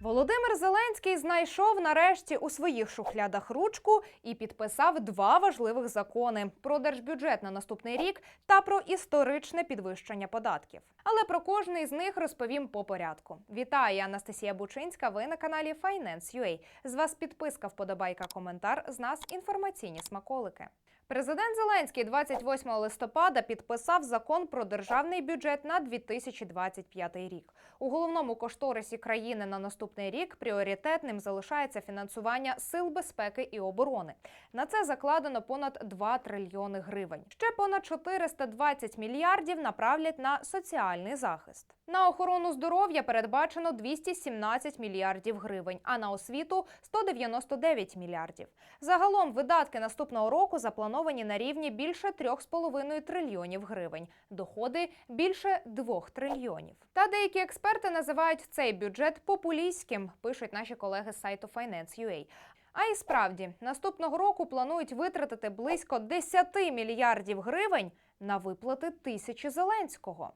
Володимир Зеленський знайшов нарешті у своїх шухлядах ручку і підписав два важливих закони про держбюджет на наступний рік та про історичне підвищення податків. Але про кожний з них розповім по порядку. Вітаю, я Анастасія Бучинська. Ви на каналі Finance.ua. З вас підписка, вподобайка, коментар. З нас інформаційні смаколики. Президент Зеленський 28 листопада підписав закон про державний бюджет на 2025 рік. У головному кошторисі країни на наступний рік пріоритетним залишається фінансування сил безпеки і оборони. На це закладено понад 2 трильйони гривень. Ще понад 420 мільярдів направлять на соціальний захист. На охорону здоров'я передбачено 217 мільярдів гривень, а на освіту 199 мільярдів. Загалом видатки наступного року заплановані на рівні більше 3,5 трильйонів гривень, доходи більше 2 трильйонів. Та деякі експерти називають цей бюджет популістським, пишуть наші колеги з сайту Finance.ua. А і справді, наступного року планують витратити близько 10 мільярдів гривень на виплати тисячі Зеленського.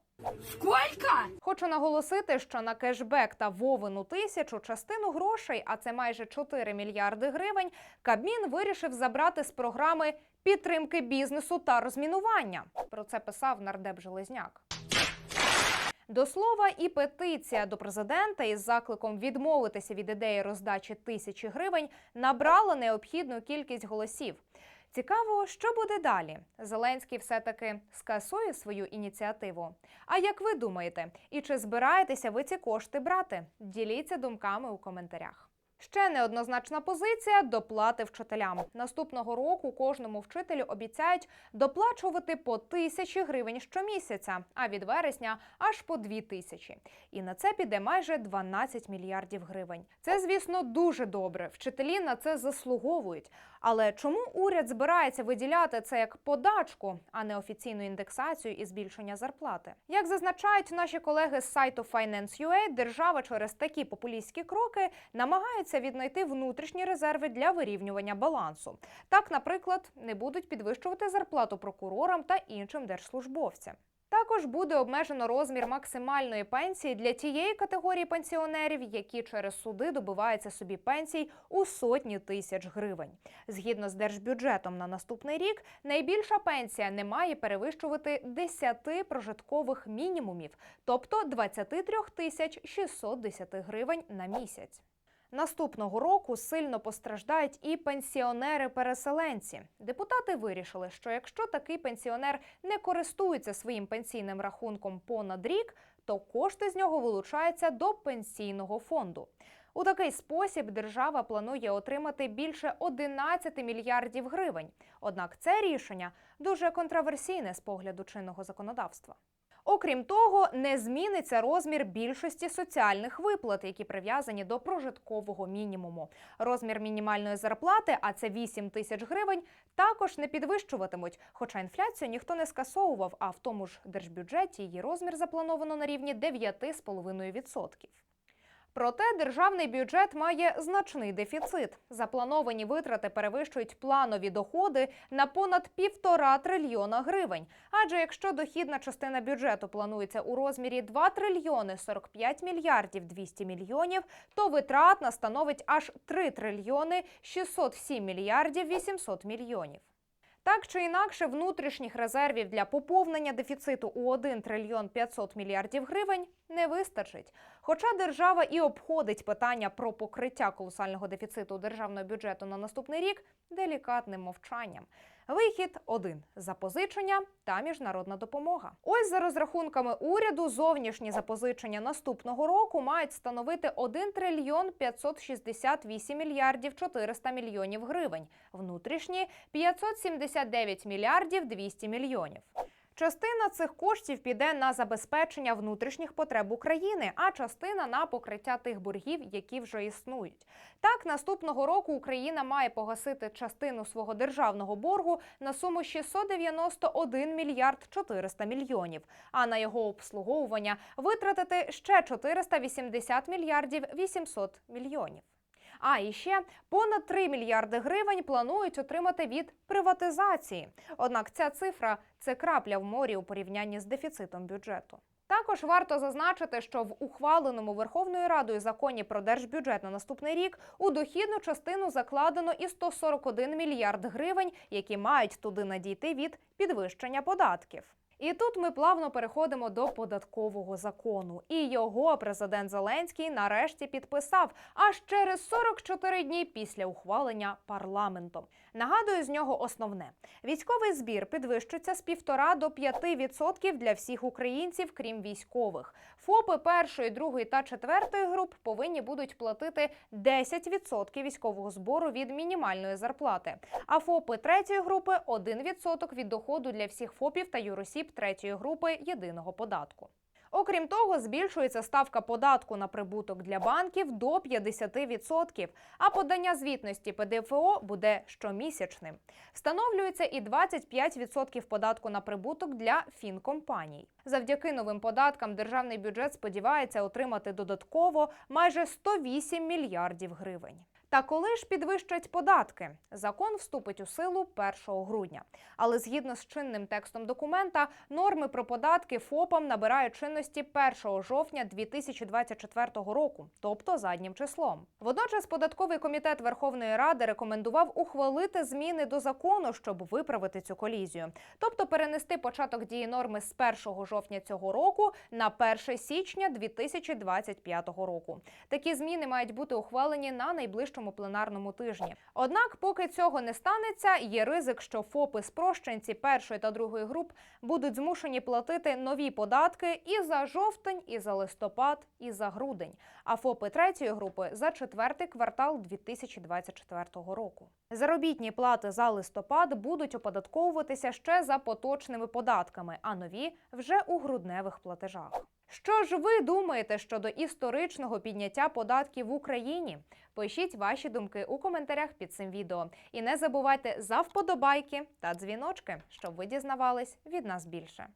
Сколько? Хочу наголосити, що на кешбек та Вовину тисячу частину грошей, а це майже 4 мільярди гривень, Кабмін вирішив забрати з програми підтримки бізнесу та розмінування. Про це писав нардеп Железняк. До слова, і петиція до президента із закликом відмовитися від ідеї роздачі тисячі гривень набрала необхідну кількість голосів. Цікаво, що буде далі. Зеленський все-таки скасує свою ініціативу. А як ви думаєте, і чи збираєтеся ви ці кошти брати? Діліться думками у коментарях. Ще неоднозначна позиція доплати вчителям. Наступного року кожному вчителю обіцяють доплачувати по тисячі гривень щомісяця, а від вересня аж по дві тисячі. І на це піде майже 12 мільярдів гривень. Це, звісно, дуже добре. Вчителі на це заслуговують. Але чому уряд збирається виділяти це як подачку, а не офіційну індексацію і збільшення зарплати? Як зазначають наші колеги з сайту Finance.ua, держава через такі популістські кроки намагається віднайти внутрішні резерви для вирівнювання балансу. Так, наприклад, не будуть підвищувати зарплату прокурорам та іншим держслужбовцям. Також буде обмежено розмір максимальної пенсії для тієї категорії пенсіонерів, які через суди добиваються собі пенсій у сотні тисяч гривень. Згідно з держбюджетом на наступний рік, найбільша пенсія не має перевищувати 10 прожиткових мінімумів, тобто 23 тисяч 610 гривень на місяць. Наступного року сильно постраждають і пенсіонери-переселенці. Депутати вирішили, що якщо такий пенсіонер не користується своїм пенсійним рахунком понад рік, то кошти з нього вилучаються до пенсійного фонду. У такий спосіб держава планує отримати більше 11 мільярдів гривень. Однак це рішення дуже контроверсійне з погляду чинного законодавства. Окрім того, не зміниться розмір більшості соціальних виплат, які прив'язані до прожиткового мінімуму. Розмір мінімальної зарплати, а це 8 тисяч гривень, також не підвищуватимуть. Хоча інфляцію ніхто не скасовував, а в тому ж держбюджеті її розмір заплановано на рівні 9,5%. Проте державний бюджет має значний дефіцит. Заплановані витрати перевищують планові доходи на понад півтора трильйона гривень. Адже якщо дохідна частина бюджету планується у розмірі 2 трильйони 45 мільярдів 200 мільйонів, то витратна становить аж 3 трильйони 607 мільярдів 800 мільйонів. Так чи інакше, внутрішніх резервів для поповнення дефіциту у 1 трильйон 500 мільярдів гривень не вистачить. Хоча держава і обходить питання про покриття колосального дефіциту державного бюджету на наступний рік делікатним мовчанням. Вихід один запозичення та міжнародна допомога. Ось за розрахунками уряду, зовнішні запозичення наступного року мають становити 1 трильйон 568 мільярдів 400 мільйонів гривень. Внутрішні 579 мільярдів 200 мільйонів. Частина цих коштів піде на забезпечення внутрішніх потреб України, а частина на покриття тих боргів, які вже існують. Так, наступного року Україна має погасити частину свого державного боргу на суму 691 мільярд 400 мільйонів, а на його обслуговування витратити ще 480 мільярдів 800 мільйонів. А і ще понад 3 мільярди гривень планують отримати від приватизації. Однак ця цифра це крапля в морі у порівнянні з дефіцитом бюджету. Також варто зазначити, що в ухваленому Верховною Радою законі про держбюджет на наступний рік у дохідну частину закладено і 141 мільярд гривень, які мають туди надійти від підвищення податків. І тут ми плавно переходимо до податкового закону. І його президент Зеленський нарешті підписав аж через 44 дні після ухвалення парламентом. Нагадую, з нього основне: військовий збір підвищиться з 1,5 до 5% для всіх українців, крім військових. ФОПи першої, другої та четвертої груп повинні будуть платити 10% військового збору від мінімальної зарплати. А ФОПи третьої групи 1% від доходу для всіх ФОПів та юросіб третьої групи єдиного податку. Окрім того, збільшується ставка податку на прибуток для банків до 50%, а подання звітності ПДФО буде щомісячним. Встановлюється і 25% податку на прибуток для фінкомпаній. Завдяки новим податкам державний бюджет сподівається отримати додатково майже 108 мільярдів гривень. Та коли ж підвищать податки? Закон вступить у силу 1 грудня. Але згідно з чинним текстом документа, норми про податки ФОПам набирають чинності 1 жовтня 2024 року, тобто заднім числом. Водночас податковий комітет Верховної Ради рекомендував ухвалити зміни до закону, щоб виправити цю колізію, тобто перенести початок дії норми з 1 жовтня цього року на 1 січня 2025 року. Такі зміни мають бути ухвалені на найближчому пленарному тижні. Однак, поки цього не станеться, є ризик, що ФОПи спрощенці першої та другої груп будуть змушені платити нові податки і за жовтень, і за листопад, і за грудень. А ФОПи третьої групи за четвертий квартал 2024 року. Заробітні плати за листопад будуть оподатковуватися ще за поточними податками, а нові вже у грудневих платежах. Що ж ви думаєте щодо історичного підняття податків в Україні? Пишіть ваші думки у коментарях під цим відео. І не забувайте за вподобайки та дзвіночки, щоб ви дізнавались від нас більше.